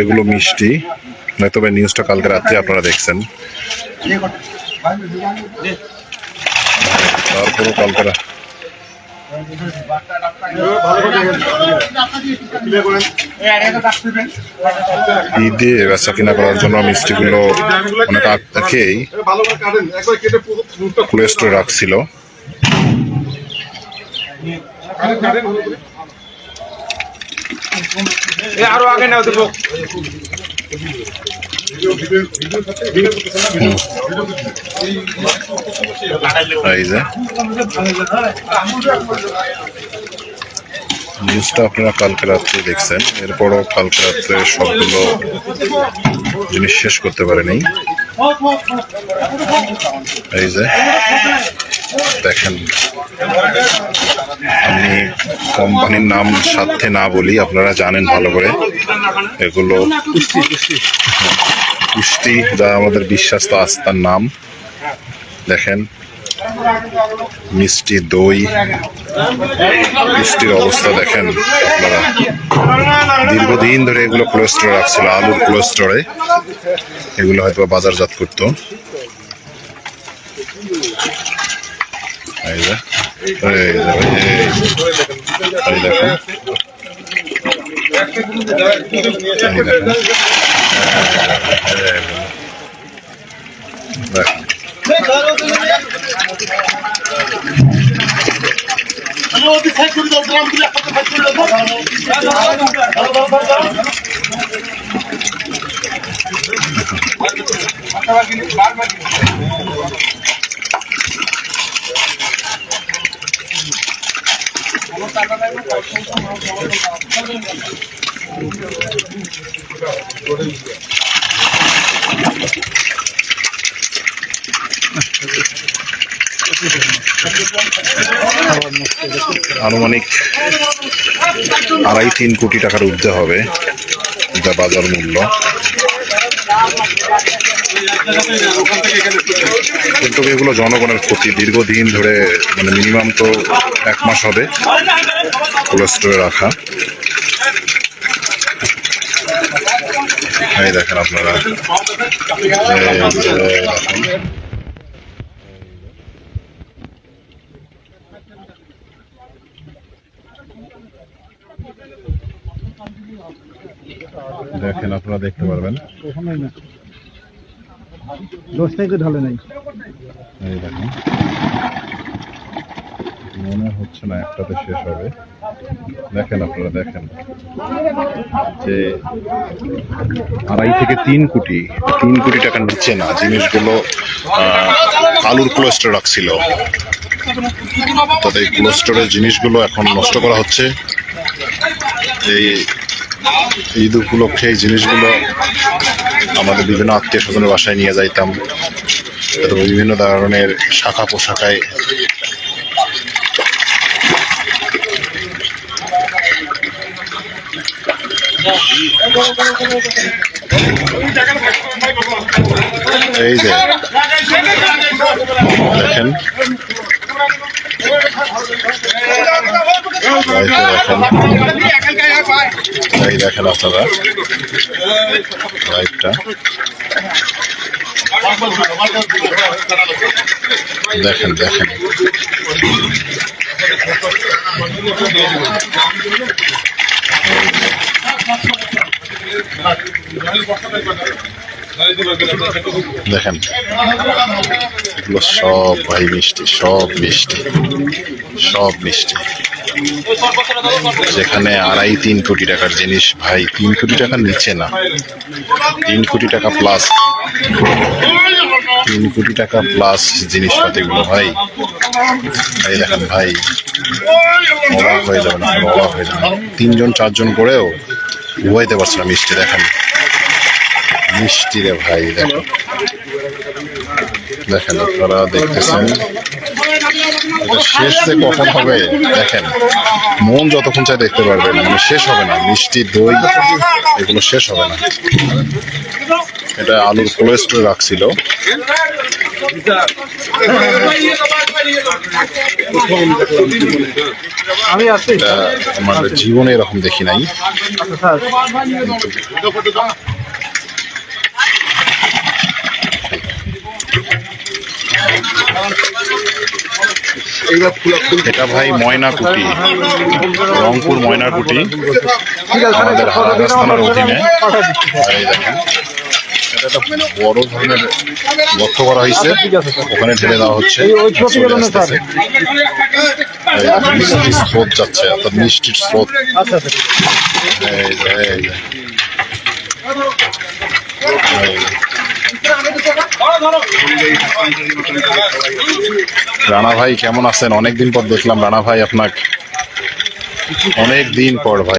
এগুলো মিষ্টি। নয়তো নিউজটা কালকে রাত্রে আপনারা দেখছেন। তারপরও কালকে ঈদে বেচা কিনা করার জন্য মিষ্টিগুলো অনেক আগ থেকেই কোল্ড স্টোরে রাখছিল। আরও আগে নাও নিউজটা আপনারা কালকে রাত্রে দেখছেন। এরপরও কালকে রাত্রে সবগুলো জিনিস শেষ করতে পারেনি। এই যে দেখেন। আমি কোম্পানির নাম সাথে না বলি, আপনারা জানেন ভালো করে। এগুলো পুষ্টি যা আমাদের বিশ্বাস্ত আস্থার নাম। দেখেন, মিষ্টি দই, মিষ্টির অবস্থা দেখেন আপনারা। দীর্ঘদিন ধরে এগুলো কোলেস্টোরে রাখছিল, আলুর কোলেস্টোরে এগুলো হয়তো বাজারজাত করতো। এই যে এই যে, এই যে, এই দেখেন এই দেখেন দেখেন আনুমানিক আড়াই তিন কোটি টাকার ঊর্ধ্বে হবে যা বাজার মূল্য। কিন্তু এগুলো জনগণের ক্ষতি। দীর্ঘদিন ধরে মানে মিনিমাম তো এক মাস হবে কোল্ড স্টোরে রাখা দেখেন আপনারা। দেখেন। আপনারা দেখতে পারবেন। দশ থেকে ঢালে নাই। এই দেখেন। মনে হচ্ছে না একটাতে শেষ হবে। দেখেন আপনারা দেখেন। যে আড়াই থেকে তিন কোটি তিন কোটি টাকার নিচে না জিনিসগুলো আলুর কোলেস্টোর রাখছিল। এই কোলেস্টোরের জিনিসগুলো এখন নষ্ট করা হচ্ছে। এই ঈদ উপলক্ষে এই জিনিসগুলো আমাদের বিভিন্ন আত্মীয় স্বজনের বাসায় নিয়ে যাইতাম। তারপর বিভিন্ন ধরনের শাখা পোশাকায় এই যে দেখেন। এই দেখেন আপনারা। লাইটটা। দেখেন দেখেন। দেখেন, এগুলো সব ভাই মিষ্টি, সব মিষ্টি সব মিষ্টি। যেখানে আড়াই, তিন কোটি টাকার জিনিস। ভাই, তিন কোটি টাকার নিচে না। তিন কোটি টাকা প্লাস তিন কোটি টাকা প্লাস জিনিসপাতিগুলো, ভাই। ভাই, দেখেন, ভাই। অবাক হয়ে যাবেন আপনারা অবাক হয়ে যাবেন তিনজন, চারজন করেও ঘুমাইতে পারছে না মিষ্টি, দেখেন। মিষ্টি রে ভাই, দেখেন। দেখেন, আপনারা দেখতেছেন। শেষ যে কখন হবে দেখেন মন যতক্ষণ চাই দেখতে পারবেন মানে শেষ হবে না মিষ্টি দই এগুলো শেষ হবে না। এটা আলুর কোলেস্টোরে রাখছিল। আমি আসছি আমার জীবনে এরকম দেখি নাই। এটা ভাই ময়নাকুটি রংপুর ময়নাকুটি। আমাদের হারাদাস থানার অধীনে এটা বড় ধরনের গর্ত করা হয়েছে। ওখানে ঢেলে দেওয়া হচ্ছে। মিষ্টির স্রোত যাচ্ছে অর্থাৎ মিষ্টির স্রোত। আচ্ছা আচ্ছা। এই। রানা ভাই কেমন আছেন? অনেকদিন পর দেখলাম রানা ভাই আপনাকে অনেক দিন পর ভাই।